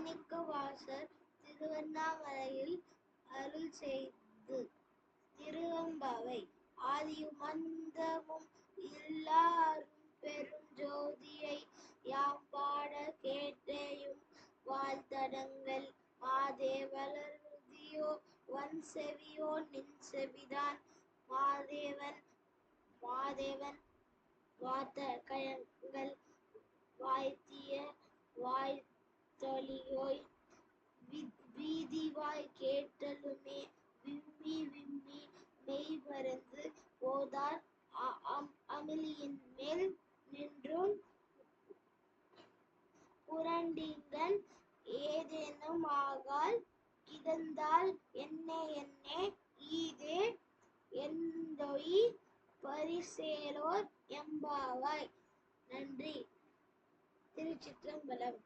மாணிக்க வாசர் திருவண்ணாமலையில் அருள் செய்து திருவம்பாவை ஆதியும் அந்தமும் எல்லாரும் பெரும் ஜோதியை யாம் பாட கேட்டேயும் வாழ்த்தடங்கள் மாதேவலருதியோ வன் செவியோ நின் செவிதான் மாதேவன் மாதேவன் வாத்த கயங்கள் வாய்த்திய வாய் வீதிவாய் கேட்டலுமே விம்மி விம்மி மெய் மறந்து போதார். அமிலியின் மேல் நின்றும் புரண்டிங்கன் ஏதேனும் ஆகால் கிடந்தால் என்ன என்ன ஈதே எந்தொய் பரிசேலோர் எம்பாவாய். நன்றி. திருச்சிற்றம்பலம்.